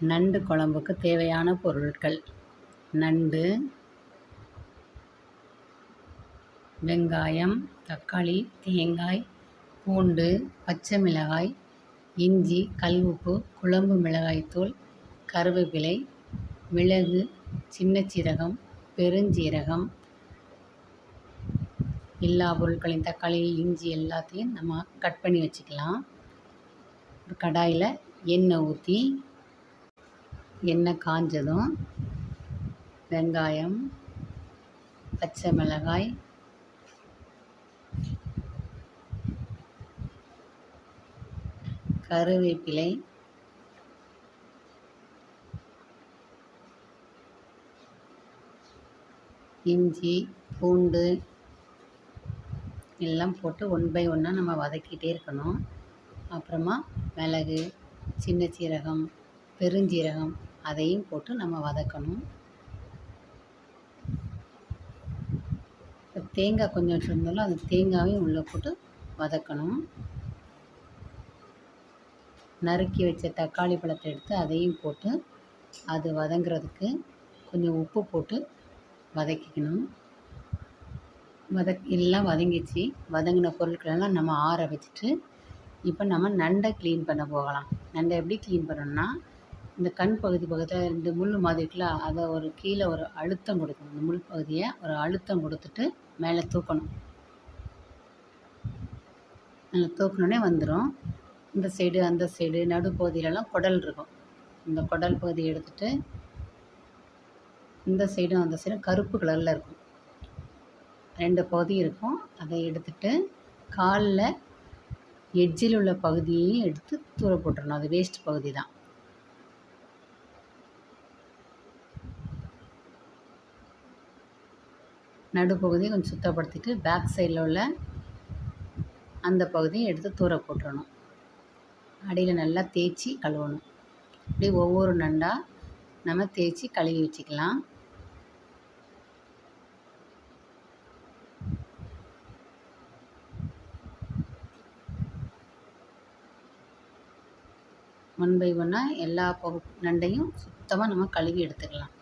நண்டு குழம்புக்கு தேவையான பொருட்கள். நண்டு வெங்காயம் தக்காளி தேங்காய் பூண்டு பச்சை மிளகாய் இஞ்சி கல் உப்பு குழம்பு மிளகாய்த்தூள் கருவேப்பிலை மிளகு சின்ன சீரகம் பெருஞ்சீரகம். எல்லா பொருட்களையும் தக்காளி இஞ்சி எல்லாத்தையும் நம்ம கட் பண்ணி வச்சுக்கலாம். ஒரு கடாயில் எண்ணெய் ஊற்றி எண்ணெய் காஞ்சதும் வெங்காயம் பச்சை மிளகாய் கருவேப்பிலை இஞ்சி பூண்டு எல்லாம் போட்டு ஒன் பை ஒன்னாக நம்ம வதக்கிட்டே இருக்கணும். அப்புறமா மிளகு சின்ன சீரகம் பெருஞ்சீரகம் அதையும் போட்டு நம்ம வதக்கணும். இப்போ தேங்காய் கொஞ்சம் இருந்தாலும் அந்த தேங்காயும் உள்ளே போட்டு வதக்கணும். நறுக்கி வச்ச தக்காளி பழத்தை எடுத்து அதையும் போட்டு அது வதங்குறதுக்கு கொஞ்சம் உப்பு போட்டு வதக்கிக்கணும். வதக் எல்லாம் வதங்கிச்சு வதங்கின பொருட்களெல்லாம் நம்ம ஆற வச்சுட்டு இப்போ நம்ம நண்டை க்ளீன் பண்ண போகலாம். நண்டை எப்படி க்ளீன் பண்ணணும்னா இந்த கண் பகுதி பக்கத்தில் ரெண்டு முள் மாதிரி இருக்குல்ல அதை ஒரு கீழே ஒரு அழுத்தம் கொடுக்கணும். இந்த முள் பகுதியை ஒரு அழுத்தம் கொடுத்துட்டு மேலே தூக்கணும். நல்லா தூக்கினோடனே வந்துடும் இந்த சைடு அந்த சைடு நடுப்பகுதியிலலாம் குடல் இருக்கும். இந்த குடல் பகுதி எடுத்துட்டு இந்த சைடும் அந்த சைடும் கருப்பு கலரில் இருக்கும். ரெண்டு பகுதி இருக்கும். அதை எடுத்துட்டு காலில் எட்ஜில் உள்ள பகுதியையும் எடுத்து தூர போட்டுடணும் அது வேஸ்ட் பகுதி தான். நடுப்பகுதியை கொஞ்சம் சுத்தப்படுத்திட்டு பேக் சைடில் உள்ள அந்த பகுதியை எடுத்து தூர போட்டுறணும். அடியில் நல்லா தேய்ச்சி கழுவணும். இப்படி ஒவ்வொரு நண்டாக நம்ம தேய்ச்சி கழுவி வச்சுக்கலாம். ஒன் பை ஒன்னாக எல்லா பகு நண்டையும் சுத்தமாக நம்ம கழுவி எடுத்துக்கலாம்.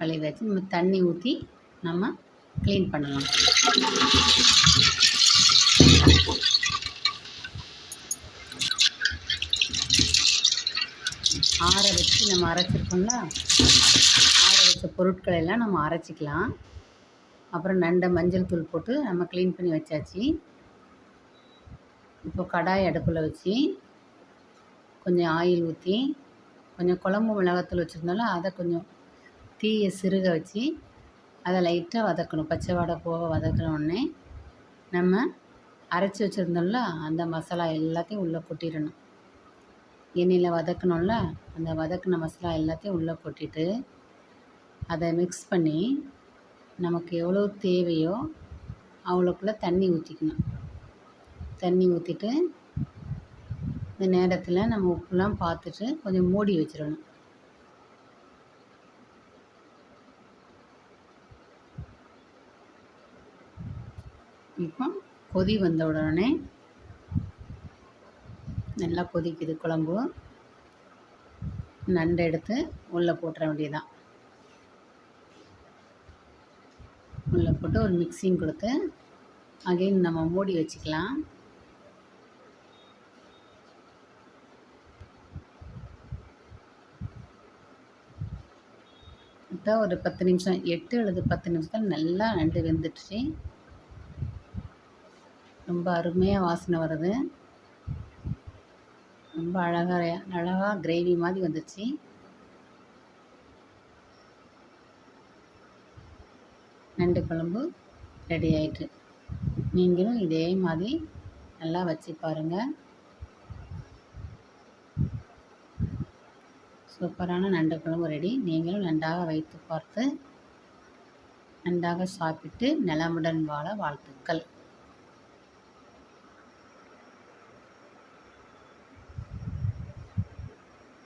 கழுவி வச்சு நம்ம தண்ணி ஊற்றி நம்ம க்ளீன் பண்ணலாம். ஆற வச்சு நம்ம அரைச்சிருக்கோம்ல? ஆற வச்ச பொருட்களை எல்லாம் நம்ம அரைச்சிக்கலாம். அப்புறம் நண்டை மஞ்சள் தூள் போட்டு நம்ம க்ளீன் பண்ணி வச்சாச்சு. இப்போ கடாய் அடுப்பில் வச்சு கொஞ்சம் ஆயில் ஊற்றி கொஞ்சம் குழம்பு மிளகாத்தூள் வச்சுருந்தாலும் அதை கொஞ்சம் தீயை சிறுக வச்சு அதை லைட்டாக வதக்கணும். பச்சை வாடை போக வதக்கினோடனே நம்ம அரைச்சி வச்சுருந்தோம்ல அந்த மசாலா எல்லாத்தையும் உள்ளே கொட்டிடணும். எண்ணெயில் வதக்கணும்ல அந்த வதக்கின மசாலா எல்லாத்தையும் உள்ளே கொட்டிட்டு அதை மிக்ஸ் பண்ணி நமக்கு எவ்வளோ தேவையோ அவ்வளோக்குள்ளே தண்ணி ஊற்றிக்கணும் தண்ணி ஊற்றிட்டு இந்த நேரத்தில் நம்ம உப்புலாம் பார்த்துட்டு கொஞ்சம் மூடி வச்சிடணும். இப்போ கொதி வந்த உடனே நல்லா கொதிக்குது குழம்பு. நண்டு எடுத்து உள்ளே போட்டுற வேண்டியதான் உள்ளே போட்டு ஒரு மிக்சிங் கொடுத்து அகைன் நம்ம மூடி வச்சுக்கலாம். ஒரு பத்து நிமிஷம் எட்டு அல்லது பத்து நிமிஷத்தில் நல்லா நண்டு வெந்துடுச்சு. ரொம்ப அருமையாக வாசனை வருது. ரொம்ப அழகாக அழகாக கிரேவி மாதிரி வந்துச்சு. நண்டு குழம்பு ரெடி ஆயிட்டு. நீங்களும் இதே மாதிரி நல்லா வச்சு பாருங்கள் சூப்பரான நண்டு குழம்பு ரெடி நீங்களும் நன்றாக வைத்து பார்த்து நன்றாக சாப்பிட்டு நலமுடன் வாழ வாழ்த்துக்கள்.